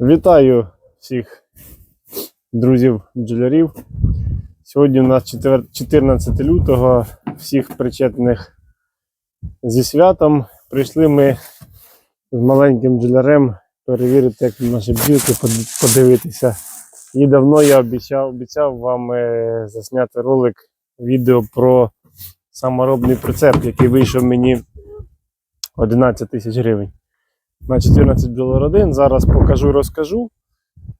Вітаю всіх друзів бджолярів. Сьогодні у нас 14 лютого. Всіх причетних зі святом. Прийшли ми з маленьким бджолярем перевірити, як наші бджілки, подивитися. І давно я обіцяв, обіцяв вам е, засняти ролик, відео про саморобний прицеп, який вийшов мені 11 тисяч гривень на 14 бджолородин. Зараз покажу, розкажу.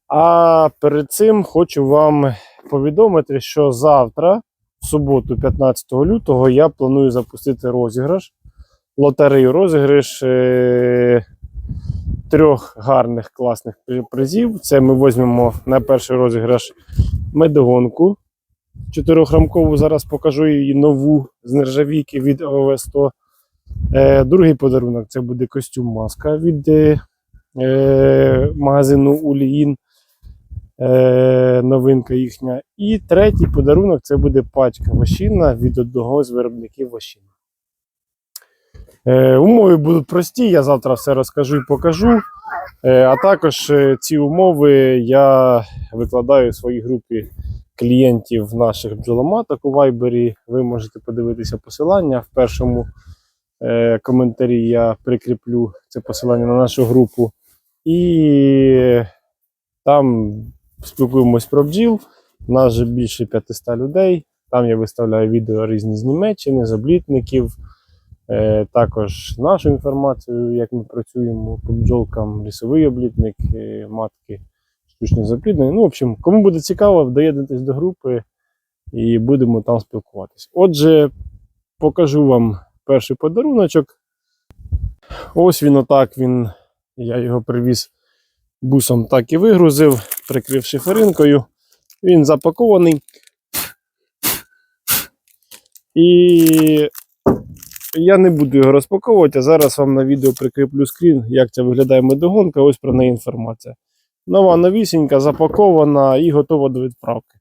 А перед цим хочу вам повідомити, що завтра, в суботу, 15 лютого, я планую запустити розіграш. Лотерею розіграш е- трьох гарних класних призів. Це ми візьмемо на перший розіграш медогонку. Чотирьохрамкову, зараз покажу її нову з нержавійки від ОВ100. Е, другий подарунок це буде костюм маска від е, е, магазину Уліїн. Новинка їхня. І третій подарунок це буде пачка вощина від одного з виробників вощини. Е, умови будуть прості, я завтра все розкажу і покажу. А також ці умови я викладаю в своїй групі клієнтів наших бджоломаток у Вайбері. Ви можете подивитися посилання в першому коментарі я прикріплю це посилання на нашу групу. І там спілкуємось про бджіл. У нас вже більше 500 людей. Там я виставляю відео різні з Німеччини, з облітників. Е, також нашу інформацію, як ми працюємо по бджолкам, лісовий облітник, е, матки, штучне запліднення. Ну, в общем, кому буде цікаво, доєднуйтесь до групи і будемо там спілкуватися. Отже, покажу вам перший подаруночок. Ось він отак він. Я його привіз бусом, так і вигрузив, прикрив шиферинкою. Він запакований. І я не буду його розпаковувати, а зараз вам на відео прикріплю скрін, як це виглядає медогонка, ось про неї інформація. Нова новісінька, запакована і готова до відправки.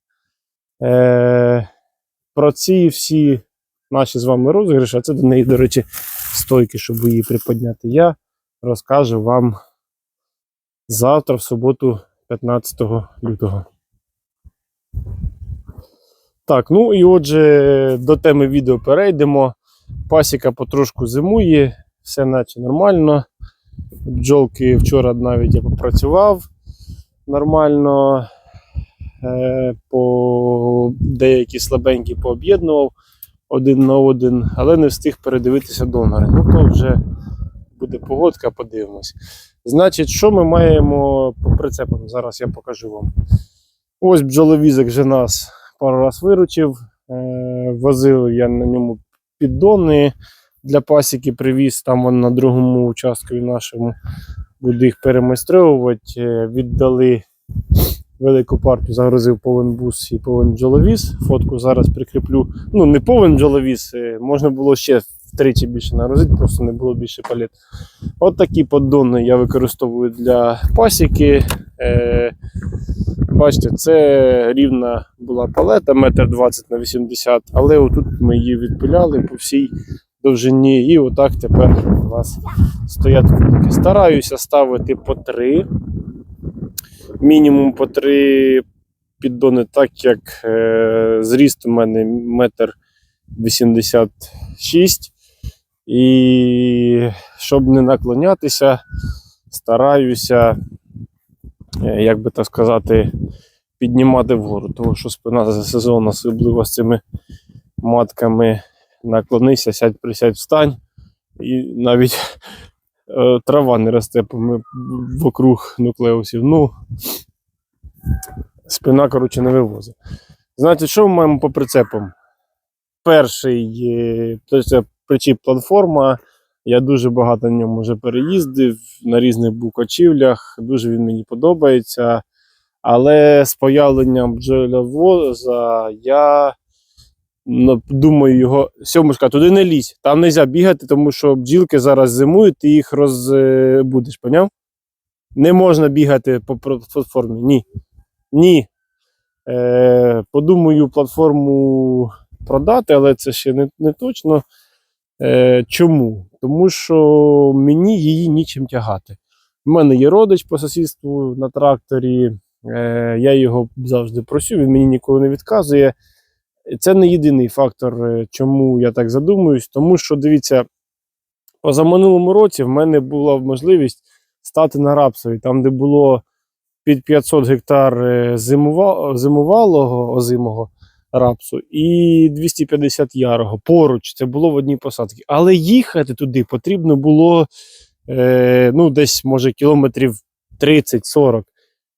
Е, про ці всі наші з вами розіграші, а це до неї, до речі, стойки, щоб її приподняти. Я розкажу вам завтра, в суботу, 15 лютого. Так, ну і отже, до теми відео перейдемо. Пасіка потрошку зимує, все наче нормально. Бджолки вчора навіть я попрацював нормально. Е, по деякі слабенькі пооб'єднував один на один, але не встиг передивитися донори. Ну то вже буде погодка, подивимось. Значить, що ми маємо по прицепам? Зараз я покажу вам. Ось бджоловізок вже нас пару раз виручив. Е, возив я на ньому піддони для пасіки привіз. Там вон на другому участку нашому буду їх перемайстровувати. Е, Віддали велику партію, загрузив повен бус і повен бджоловіз. Фотку зараз прикріплю. Ну, не повен бджоловіз, е, можна було ще втричі більше нагрузити, просто не було більше палет. От такі поддони я використовую для пасіки. Е, бачите, це рівна була палета, метр 20 на 80, але отут ми її відпиляли по всій довжині, і отак тепер у нас стоять. Стараюся ставити по три, мінімум по три піддони, так як е, зріст у мене метр 86. І щоб не наклонятися, стараюся, е, як би так сказати, піднімати вгору. Тому що спина за сезон, особливо з цими матками, наклонися, сядь, присядь, встань. І навіть трава не росте вокруг нуклеусів. Ну, спина, коротше, не вивозить. Значить, що ми маємо по прицепам? Перший е, це причіп платформа. Я дуже багато на ньому вже переїздив на різних букачівлях. Дуже він мені подобається. Але з появленням бджоловоза я думаю, його сьомушка, туди не лізь. Там не можна бігати, тому що бджілки зараз зимують, ти їх розбудеш, поняв? Не можна бігати по платформі. Ні. Ні. Е, подумаю, платформу продати, але це ще не, не точно. Е, чому? Тому що мені її нічим тягати. У мене є родич по сусідству на тракторі. Е, я його завжди просю, він мені ніколи не відказує. Це не єдиний фактор, е, чому я так задумуюсь, тому що дивіться, позаминулому році в мене була можливість стати на рапсові, там, де було під 500 гектар е, зимувалого озимого рапсу і 250 ярого поруч. Це було в одній посадці. Але їхати туди потрібно було е, ну, десь, може, кілометрів 30-40.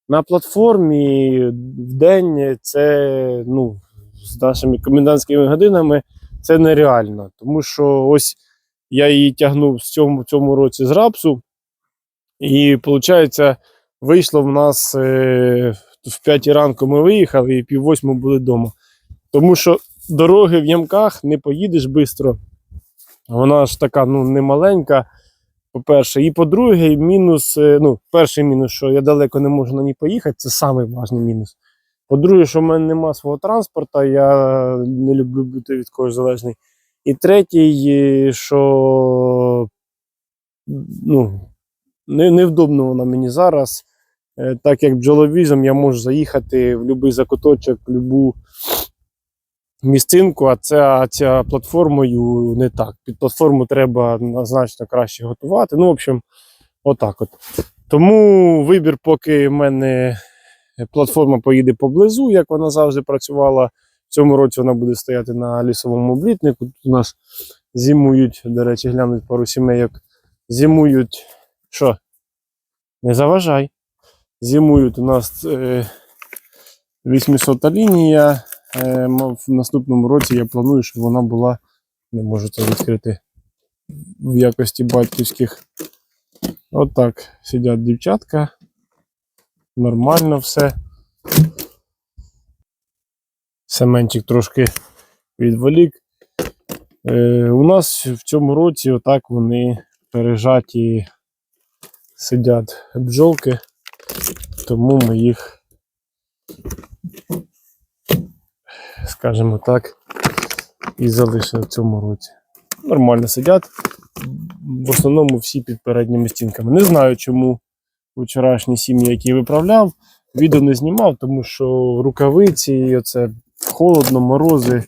На платформі в день це ну, з нашими комендантськими годинами це нереально. Тому що ось я її тягнув в цьому, цьому році з рапсу, і виходить, вийшло в нас е, в 5 ранку ми виїхали і пів восьми були вдома. Тому що дороги в ямках не поїдеш швидко. Вона ж така ну, не маленька. По-перше, і по-друге, мінус, е, ну, перший мінус, що я далеко не можу на ній поїхати, це важний мінус. По-друге, що в мене нема свого транспорту, я не люблю бути від когось залежний. І третій, що ну, не, невдобно вона мені зараз. Е, Так як бджоловізом я можу заїхати в будь-який закуточок, в будь-яку місцинку, а ця, ця платформою не так. Під платформу треба значно краще готувати. Ну, в общем, отак от. Тому вибір, поки в мене платформа поїде поблизу, як вона завжди працювала. В цьому році вона буде стояти на лісовому облітнику. Тут у нас зимують, до речі, глянуть пару сімейок. Зимують. Що? Не заважай. Зимують у нас е, 800 лінія. Е, в наступному році я планую, щоб вона була, не можу це відкрити, в якості батьківських. Отак сидять дівчатка. Нормально все. Семенчик трошки відволік. Е, у нас в цьому році отак вони пережаті сидять бджолки, тому ми їх, скажімо так, і залишили в цьому році. Нормально сидять. В основному всі під передніми стінками. Не знаю, чому вчорашні сім'ї, які виправляв, відео не знімав, тому що рукавиці, і оце холодно, морози.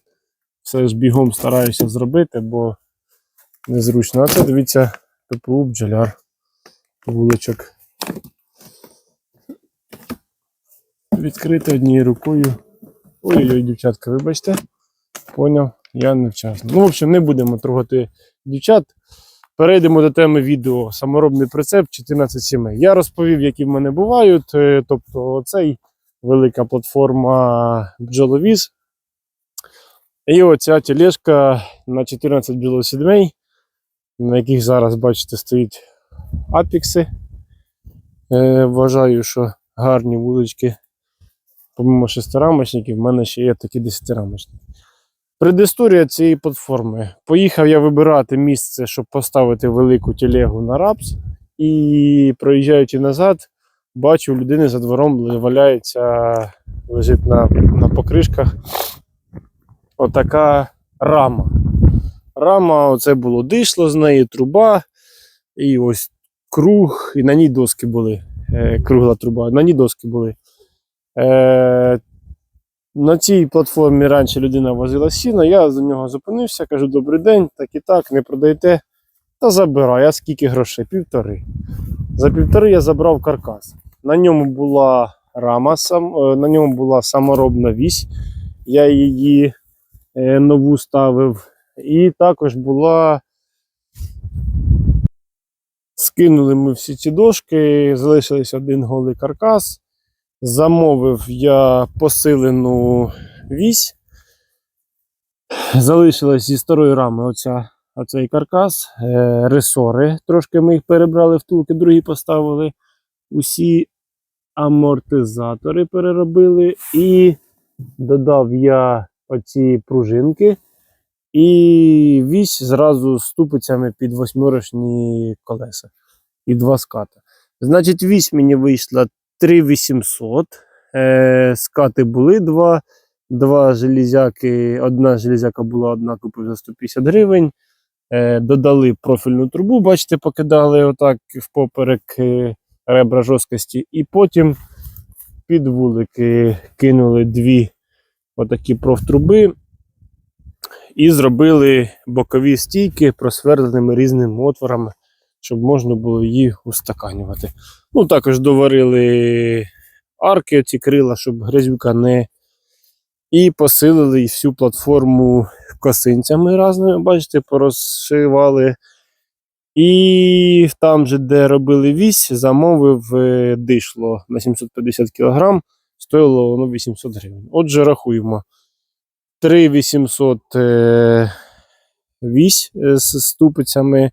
Все ж бігом стараюся зробити, бо незручно. А це дивіться, ППУ бджоляр вуличок. Відкрити однією рукою. Ой-ой-ой, дівчатка, вибачте. Поняв, я невчасно. Ну, в общем, не будемо трогати дівчат. Перейдемо до теми відео саморобний прицеп 14 сімей. Я розповів, які в мене бувають. Е, Тобто, цей велика платформа бджоловіз. І оця тележка на 14 бджолосідмей, на яких зараз, бачите, стоїть апікси. Е, вважаю, що гарні вулички. Помимо шестирамочників, в мене ще є такі десятирамочники. Предісторія цієї платформи. Поїхав я вибирати місце, щоб поставити велику телегу на рапс. І проїжджаючи назад, бачу, у людини за двором валяється, лежить на, на покришках отака рама. Рама, оце було дишло з неї, труба, і ось круг, і на ній доски були. Е, кругла труба, на ній доски були. На цій платформі раніше людина возила сіно, я за нього зупинився, кажу, добрий день, так і так, не продаєте. Та забирай, а скільки грошей? Півтори. За півтори я забрав каркас. На ньому була рама, е, на ньому була саморобна вісь. Я її е, нову ставив. І також була. Скинули ми всі ці дошки, залишився один голий каркас. Замовив я посилену вісь. Залишилась зі старої рами оця, оцей каркас. Е, ресори. Трошки ми їх перебрали втулки, другі поставили. Усі амортизатори переробили. І додав я оці пружинки. І вісь зразу з ступицями під восьмирочні колеса. І два ската. Значить, вісь мені вийшла 3800. Е, скати були два. Два железяки. Одна железяка була одна, купив за 150 гривень. Е, додали профільну трубу, бачите, покидали отак впоперек. Е, ребра жорсткості. І потім під вулики кинули дві отакі профтруби і зробили бокові стійки просверленими різними отворами, щоб можна було її устаканювати. Ну, також доварили арки, ці крила, щоб грязюка не. І посилили всю платформу косинцями різними, бачите, порозшивали. І там же, де робили вісь, замовив е, дишло на 750 кг, стоїло воно 800 гривень. Отже, рахуємо. 3800 е, вісь е, з ступицями,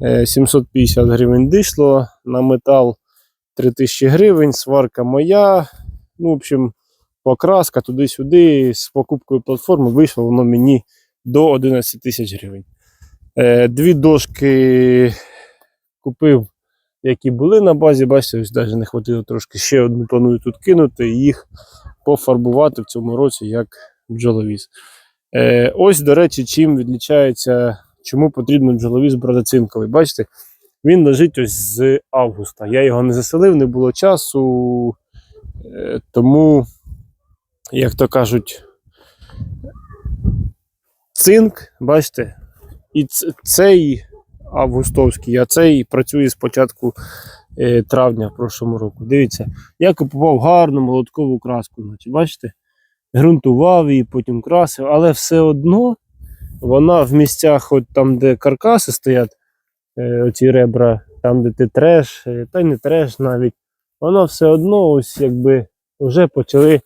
750 гривень дишло, на метал 3000 гривень, сварка моя. Ну, в общем, покраска туди-сюди з покупкою платформи вийшло воно мені до 11 тисяч гривень. Е, Дві дошки купив, які були на базі. Бачите, ось навіть не хватило трошки. Ще одну планую тут кинути і їх пофарбувати в цьому році як бджоловіз. Е, ось, до речі, чим відлічається, чому потрібно бджоловіз брати цинковий. Бачите, він лежить ось з августа. Я його не заселив, не було часу. Е, тому, як то кажуть, цинк, бачите, і цей августовський, а цей працює з початку е, травня в прошлому року. Дивіться, я купував гарну молоткову краску, бачите? Грунтував її, потім красив, але все одно вона в місцях, от там, де каркаси стоять, е, оці ребра, там, де ти треш, е, та й не треш навіть, вона все одно ось якби вже почали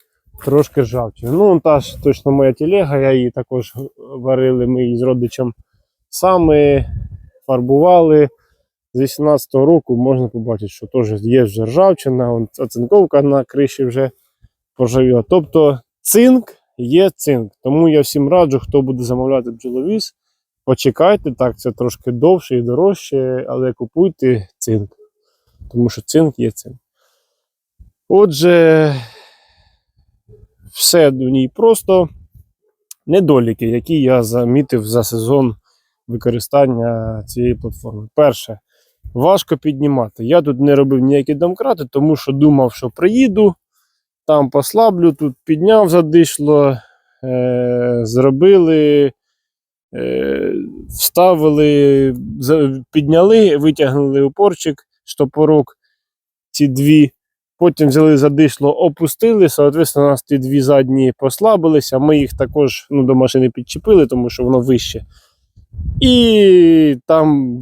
трошки ржавчити. Ну, та ж точно моя телега, я її також варили, ми її з родичем саме фарбували. З 18-го року можна побачити, що теж є вже ржавчина, оцинковка на криші вже поржавіла. Тобто цинк є цинк. Тому я всім раджу, хто буде замовляти бджоловіз, почекайте, так, це трошки довше і дорожче, але купуйте цинк. Тому що цинк є цинк. Отже, все до ній просто недоліки, які я замітив за сезон використання цієї платформи. Перше, важко піднімати. Я тут не робив ніякі домкрати, тому що думав, що приїду, там послаблю, тут підняв задишло, е- зробили, е- вставили, підняли, витягнули упорчик, штопорок, ці дві. Потім взяли задишло, опустили, соответственно, у нас ті дві задні послабилися. Ми їх також ну, до машини підчепили, тому що воно вище. І там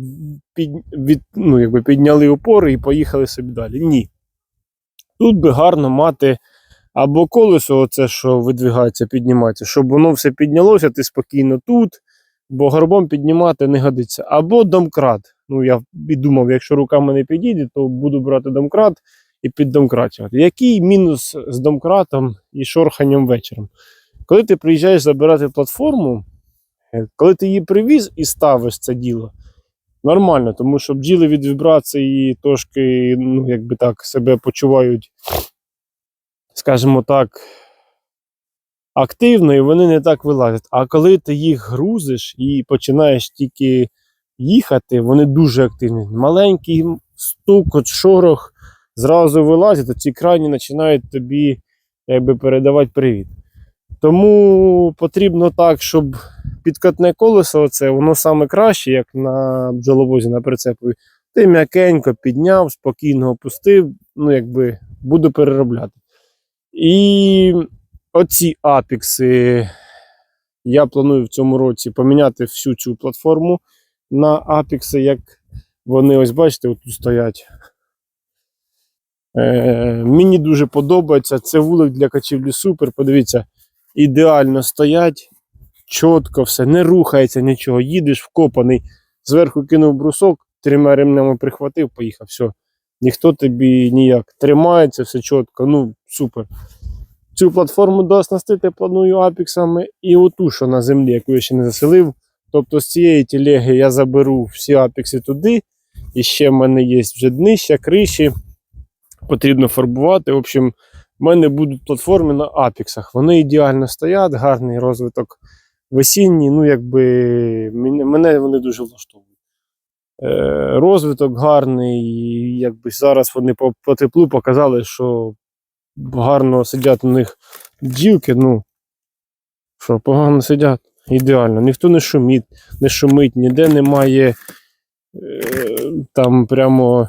під, від, ну, якби підняли опори і поїхали собі далі. Ні. Тут би гарно мати або колесо, оце, що видвигається, піднімається, щоб воно все піднялося, ти спокійно тут, бо горбом піднімати не годиться. Або домкрат. Ну, я і думав, якщо руками не підійде, то буду брати домкрат і піддомкрачувати. Який мінус з домкратом і шорханням вечором? Коли ти приїжджаєш забирати платформу, е, коли ти її привіз і ставиш це діло, нормально, тому що бджіли від вібрації трошки, ну, якби так, себе почувають, скажімо так, активно, і вони не так вилазять. А коли ти їх грузиш і починаєш тільки їхати, вони дуже активні. Маленький стукот, шорох зразу вилазять, то ці крайні починають тобі якби, передавати привіт. Тому потрібно так, щоб підкатне колесо, оце, воно саме краще, як на бджоловозі на прицепові. Ти м'якенько підняв, спокійно опустив, ну якби буду переробляти. І оці апікси я планую в цьому році поміняти всю цю платформу на апікси, як вони ось бачите, отут стоять. Е, мені дуже подобається. Це вулик для качівлі супер. Подивіться, ідеально стоять, чітко все, не рухається нічого. Їдеш вкопаний, зверху кинув брусок, трьома ремнями прихватив, поїхав. Все. Ніхто тобі ніяк тримається, все чітко. Ну, супер. Цю платформу дооснастити планую апіксами і оту, що на землі, яку я ще не заселив. Тобто з цієї телеги я заберу всі апікси туди. І ще в мене є вже днища, криші. Потрібно фарбувати. В общем, в мене будуть платформи на апіксах. Вони ідеально стоять, гарний розвиток весінній. Ну, якби мене вони дуже влаштовують. е, розвиток гарний. Якби зараз вони по, по теплу показали, що гарно сидять у них бджілки. Ну, що, погано сидять. Ідеально. Ніхто не шумить, не шумить, ніде немає е, там прямо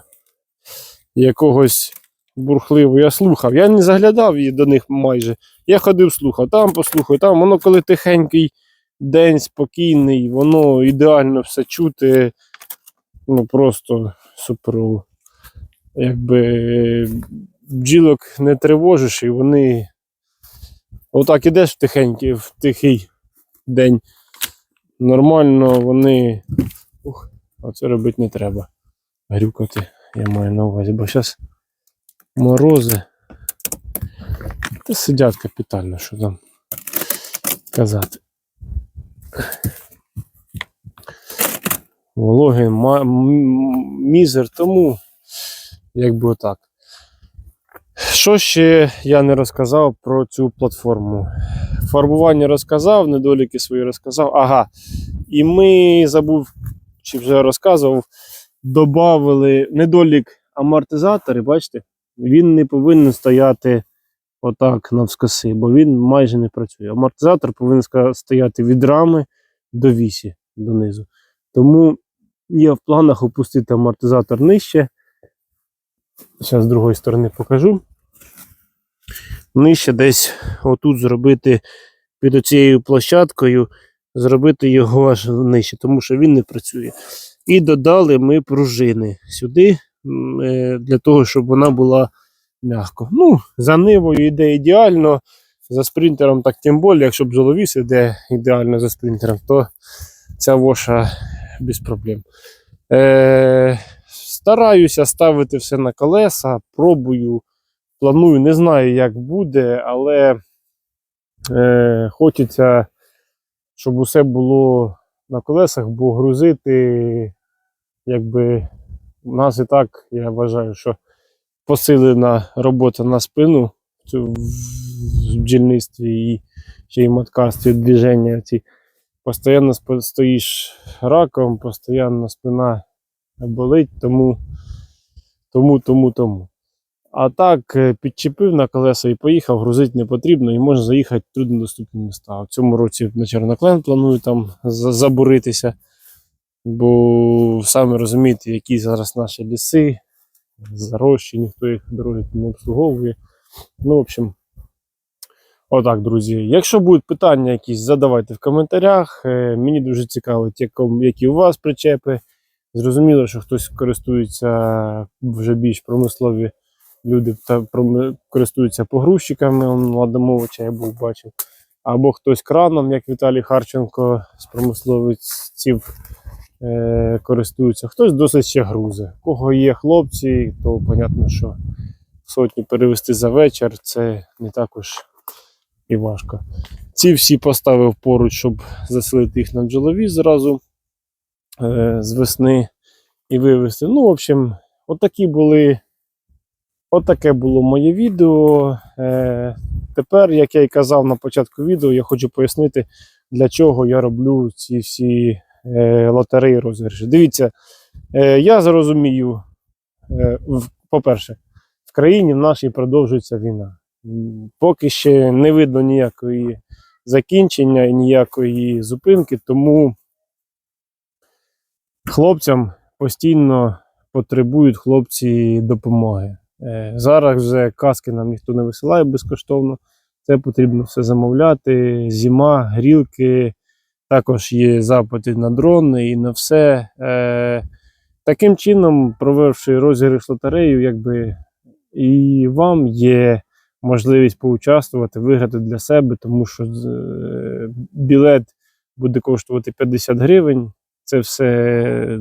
якогось бурхливого. Я слухав. Я не заглядав і до них майже. Я ходив, слухав, там послухав, там воно коли тихенький день, спокійний, воно ідеально все чути. Ну просто суперово. Якби бджілок не тривожиш, і вони. Отак ідеш тихенький, в тихий день. Нормально вони. Ух, оце робити не треба. Грюкати, я маю на увазі, бо зараз морози. Та сидять капітально, що там казати. Вологи мізер, тому якби отак. Що ще я не розказав про цю платформу? Фарбування розказав, недоліки свої розказав. Ага. І ми забув, чи вже розказував, додали недолік амортизатори, бачите? Він не повинен стояти отак навскоси, бо він майже не працює. Амортизатор повинен стояти від рами до вісі донизу. Тому є в планах опустити амортизатор нижче. Зараз з другої сторони покажу. Нижче десь отут зробити під оцією площадкою, зробити його аж нижче, тому що він не працює. І додали ми пружини сюди е, для того, щоб вона була м'яко. Ну, за нивою йде ідеально, за спринтером так тим більше, якщо бджоловіс йде ідеально за спринтером, то ця воша без проблем. Е, стараюся ставити все на колеса, пробую, планую, не знаю, як буде, але е, хочеться, щоб усе було на колесах, бо грузити, якби у нас і так, я вважаю, що посилена робота на спину в бджільництві і ще й маткарстві, движення ці. Постоянно стоїш раком, постійно спина болить, тому, тому, тому, тому. А так, е, підчепив на колеса і поїхав, грузити не потрібно, і можна заїхати в труднодоступні міста. В цьому році на Черноклен планую там за- забуритися, бо самі розумієте, які зараз наші ліси, зарощі, ніхто їх дороги не обслуговує. Ну, в общем, отак, друзі. Якщо будуть питання якісь, задавайте в коментарях. Е, Мені дуже цікаво, які у вас причепи. Зрозуміло, що хтось користується вже більш промислові люди користуються погрузчиками, Ладомовича я був бачив. Або хтось краном, як Віталій Харченко з промисловців е, користується. Хтось досить ще грузи. Кого є хлопці, то понятно, що сотню перевести за вечір це не також і важко. Ці всі поставив поруч, щоб заселити їх на бджолові зразу е, з весни і вивезти. Ну, в общем, отакі були. Отаке було моє відео. Е, тепер, як я і казав на початку відео, я хочу пояснити, для чого я роблю ці всі е, лотереї розіграші. Дивіться, е, я зрозумію, по-перше, в країні в нашій продовжується війна. Поки ще не видно ніякої закінчення і ніякої зупинки, тому хлопцям постійно потребують хлопці допомоги. Е, Зараз вже каски нам ніхто не висилає безкоштовно. Це потрібно все замовляти. Зима, грілки, також є запити на дрони і на все. Е, Таким чином, провівши розіграш лотерею, якби і вам є можливість поучаствувати, виграти для себе, тому що е, білет буде коштувати 50 гривень. Це все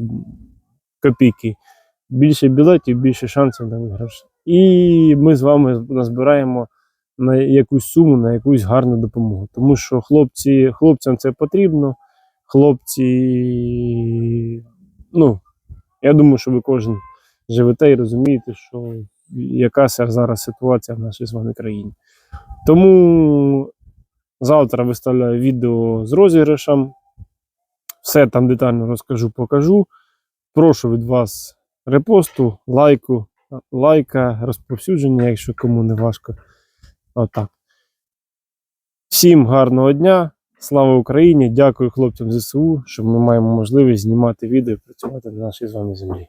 копійки. Більше білетів, більше шансів на виграш. І ми з вами назбираємо на якусь суму, на якусь гарну допомогу. Тому що хлопці, хлопцям це потрібно. Хлопці, ну, я думаю, що ви кожен живете і розумієте, що яка зараз ситуація в нашій з вами країні. Тому завтра виставляю відео з розіграшем. Все там детально розкажу, покажу. прошу від вас репосту, лайку, лайка, розповсюдження, якщо кому не важко. Отак. Всім гарного дня. Слава Україні! Дякую хлопцям ЗСУ, що ми маємо можливість знімати відео і працювати на нашій з вами землі.